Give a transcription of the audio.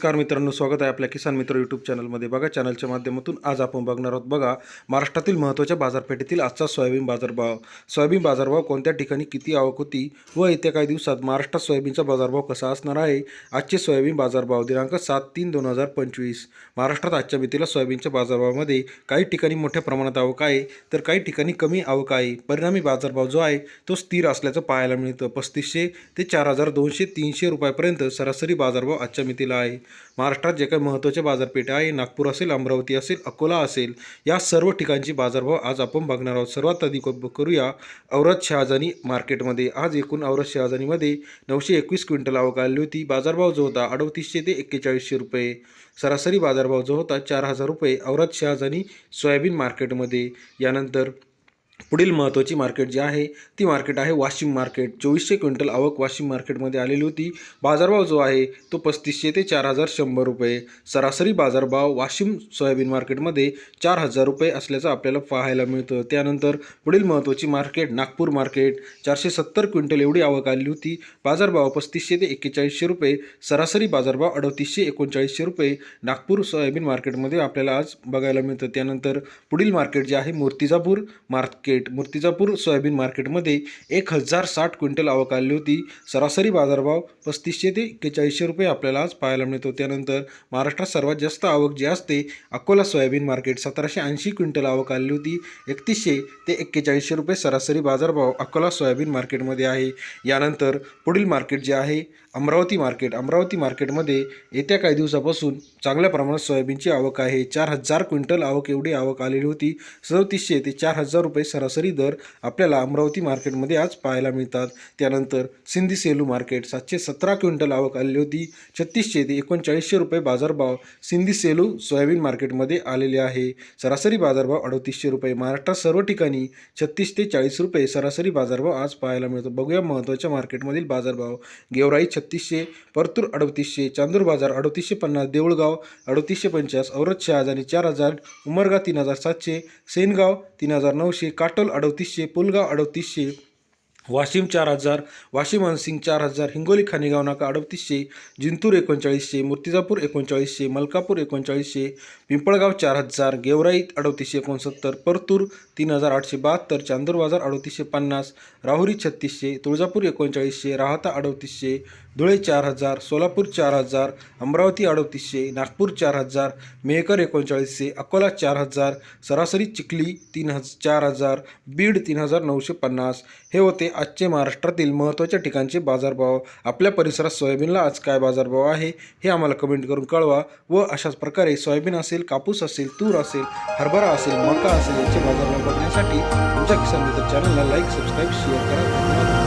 नमस्कार मित्रांनो स्वागत आहे आपल्या किसान मित्र यूट्यूब चॅनलमध्ये. बघा चॅनलच्या माध्यमातून आज आपण बघणार आहोत बघा महाराष्ट्रातील महत्त्वाच्या बाजारपेठेतील आजचा सोयाबीन बाजारभाव. सोयाबीन बाजारभाव कोणत्या ठिकाणी किती आवक होती व येत्या काही दिवसात महाराष्ट्रात सोयाबीनचा बाजारभाव कसा असणार आहे? आजचे सोयाबीन बाजारभाव दिनांक सात तीन दोन हजार पंचवीस. महाराष्ट्रात आजच्या मितीला सोयाबीनच्या बाजारभावामध्ये काही ठिकाणी मोठ्या प्रमाणात आवक आहे तर काही ठिकाणी कमी आवक आहे. परिणामी बाजारभाव जो आहे तो स्थिर असल्याचं पाहायला मिळतं. पस्तीसशे ते चार हजार दोनशे तीनशे रुपयापर्यंत सरासरी बाजारभाव आजच्या मितीला आहे. महाराष्ट्रात जे काही महत्त्वाचे बाजारपेठ आहे नागपूर असेल अमरावती असेल अकोला असेल या सर्व ठिकाणची बाजारभाव आज आपण बघणार आहोत. सर्वात अधिक करूया औरत शहाजानी मार्केटमध्ये. आज एकूण औरत शहाजानीमध्ये नऊशे एकवीस क्विंटल आवक आली होती. बाजारभाव जो होता अडतीसशे ते एक्केचाळीसशे रुपये. सरासरी बाजारभाव जो होता चार हजार रुपये औरत शहाजानी सोयाबीन मार्केटमध्ये. यानंतर पुढील महत्त्वाची मार्केट जी आहे ती मार्केट आहे वाशिम मार्केट. चोवीसशे क्विंटल आवक वाशिम मार्केटमध्ये आलेली होती. बाजारभाव जो आहे तो पस्तीसशे ते चार हजार शंभर रुपये. सरासरी बाजारभाव वाशिम सोयाबीन मार्केटमध्ये चार हजार रुपये असल्याचं आपल्याला पाहायला मिळतं. त्यानंतर पुढील महत्त्वाची मार्केट नागपूर मार्केट. चारशे सत्तर क्विंटल एवढी आवक आलेली होती. बाजारभाव पस्तीसशे ते एक्केचाळीसशे रुपये. सरासरी बाजारभाव अडतीसशे एकोणचाळीसशे रुपये. नागपूर सोयाबीन मार्केटमध्ये आपल्याला आज बघायला मिळतं. त्यानंतर पुढील मार्केट जे आहे Murtijapur market. Market Murtijapur soybean मार्केटमध्ये एक हजार साठ क्विंटल आवक आली होती. सरासरी बाजारभाव पस्तीसशे ते एक्केचाळीसशे रुपये आपल्याला आज पाहायला मिळतो. त्यानंतर महाराष्ट्रात सर्वात जास्त आवक जी असते अकोला सोयाबीन मार्केट सतराशे ऐंशी क्विंटल आवक आली होती. एकतीसशे ते एक्केचाळीसशे रुपये सरासरी बाजारभाव अकोला सोयाबीन मार्केटमध्ये आहे. यानंतर पुढील मार्केट जे आहे अमरावती मार्केट. अमरावती मार्केटमध्ये येत्या काही दिवसापासून चांगल्या प्रमाणात सोयाबीनची आवक आहे. चार हजार क्विंटल आवक एवढी आवक आलेली होती. सदतीसशे ते चार हजार रुपये सरासरी दर आपल्याला अमरावती मार्केटमध्ये आज पाहायला मिळतात. त्यानंतर सिंधी सेलू मार्केट सातशे सतरा क्विंटल आवक आलेली होती. छत्तीसशे ते एकोणचाळीसशे रुपये बाजारभाव सिंधी सेलू सोयाबीन मार्केटमध्ये आलेले आहे. सरासरी बाजारभाव अडतीसशे रुपये. महाराष्ट्रात सर्व ठिकाणी छत्तीस ते चाळीस रुपये सरासरी बाजारभाव आज पाहायला मिळतो. बघूया महत्त्वाच्या मार्केटमधील बाजारभाव. गेवराई छत्तीसशे परतूर अडतीसशे चांदूर बाजार अडतीसशे पन्नास देऊळगाव अडतीसशे पंचाळीस औरत शहाजानी चार हजार उमरगा तीन हजार सातशे सेनगाव तीन हजार नऊशे काटोल अडतीसशे पुलगाव अडतीसशे वाशिम चार हजार वाशिम अनसिंग चार हजार हिंगोली खानेगाव नाका अडतीसशे जिंतूर एकोणचाळीसशे मूर्तिजापूर एकोणचाळीसशे मलकापूर एकोणचाळीसशे पिंपळगाव चार हजार गेवराई अडतीसशे एकोणसत्तर परतूर तीन हजार आठशे बहात्तर चांदूर बाजार अडतीसशे पन्नास राहुरी छत्तीसशे तुळजापूर एकोणचाळीसशे राहता अडतीसशे धुळे चार हजार सोलापूर चार हजार अमरावती अडतीसशे नागपूर चार हजार मेहकर एकोणचाळीसशे अकोला चार हजार सरासरी चिखली तीन हज चार हजार बीड तीन हजार नऊशे पन्नास. हे होते आजचे महाराष्ट्रातील महत्त्वाच्या ठिकाणचे बाजारभाव. आपल्या परिसरात सोयाबीनला आज काय बाजारभाव आहे हे आम्हाला कमेंट करून कळवा व अशाच प्रकारे सोयाबीन असेल कापूस असेल तूर असेल हरभरा असेल मका असेल याचे बाजारभाव बघण्यासाठी आमच्या किसान मित्र चॅनलला लाईक सबस्क्राईब शेअर करा. धन्यवाद.